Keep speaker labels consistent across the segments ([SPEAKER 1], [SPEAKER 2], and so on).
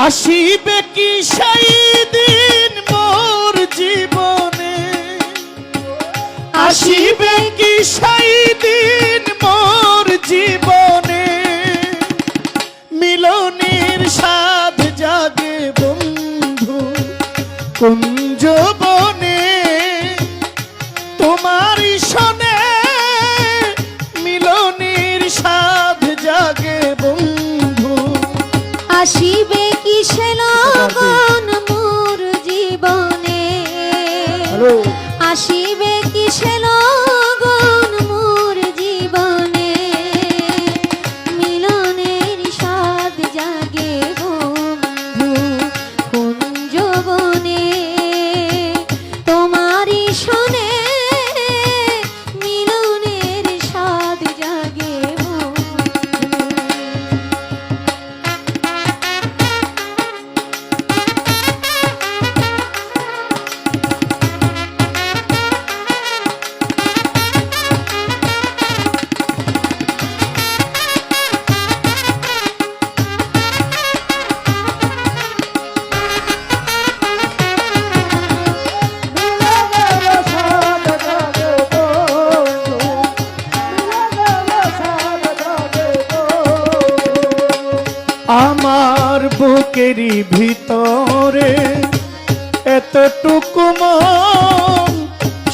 [SPEAKER 1] আসিবে কি সেই দিন মোর জীবনে? আসিবে কি সেই দিন মোর জীবনে? মিলনের সাধ জাগে বন্ধু কুঞ্জ আমার বুকেরই ভিতরে এতটুকু মন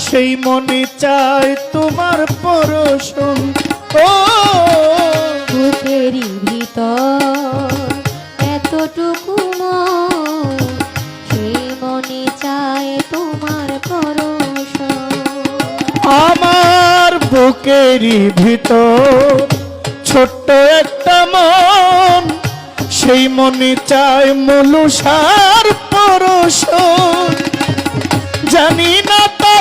[SPEAKER 1] সেই মনে চাই তোমার পরশন। ও
[SPEAKER 2] বুকেরই ভিতর এতটুকু মন সেই মনে চায় তোমার পরশ
[SPEAKER 1] আমার বুকেরই ভিতর ছোট্ট একটা মন সেই মনে চায় মুলুসার পরশ। জানি না তা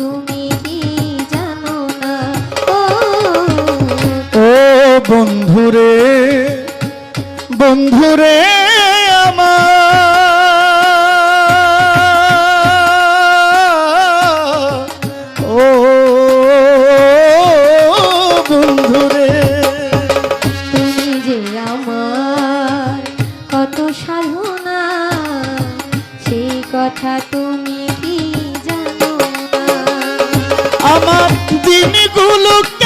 [SPEAKER 2] তুমি কি জানো না। ও
[SPEAKER 1] বন্ধুরে বন্ধুরে আমার। ও বন্ধুরে।
[SPEAKER 2] তুমি যে আমার কত সাধনা সেই কথা তুমি
[SPEAKER 1] দিনগুলো কেটে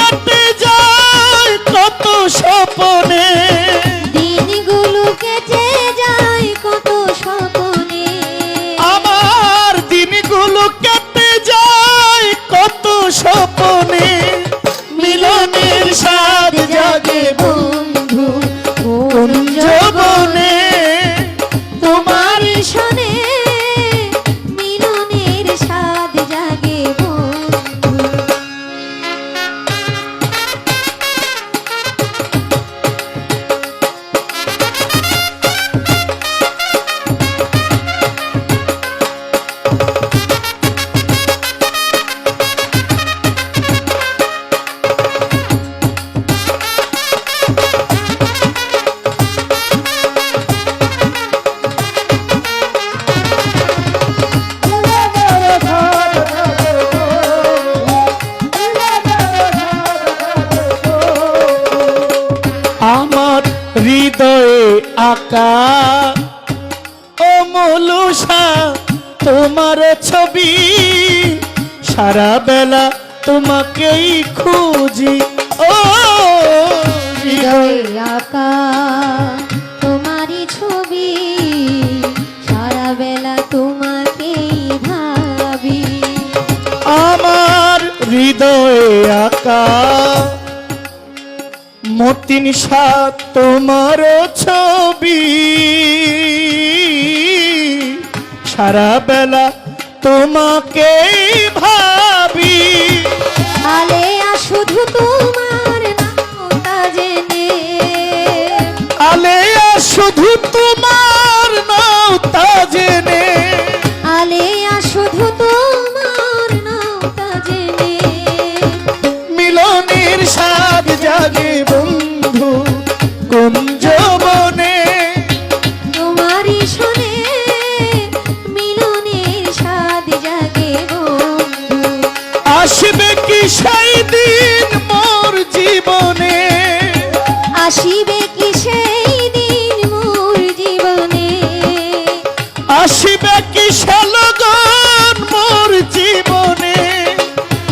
[SPEAKER 1] হৃদয়ে আকা। ও মলুষা তোমার ছবি সারা বেলা তোমাকেই খুঁজি। ও
[SPEAKER 2] হৃদয়ে আঁকা। তোমারই ছবি সারা বেলা তোমাকেই ভাবি।
[SPEAKER 1] আমার হৃদয়ে আঁকা। মতিন সাত তোমার ছবি। সারা বেলা তোমাকেই ভাবি।
[SPEAKER 2] আলেয়া শুধু তোমার নামটা জেনে।
[SPEAKER 1] আলেয়া শুধু তোমার তা জেনে।
[SPEAKER 2] আলেয়া শুধু তোমার
[SPEAKER 1] আসবে কি লগন মোর জীবনে?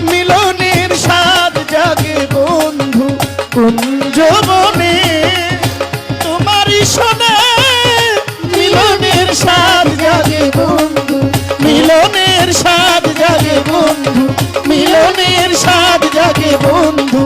[SPEAKER 1] মিলনের স্বাদ জাগে বন্ধু কুঞ্জবনে তোমারই শোনে, মিলনের স্বাদ জাগে বন্ধু, মিলনের স্বাদ জাগে বন্ধু, মিলনের স্বাদ জাগে বন্ধু।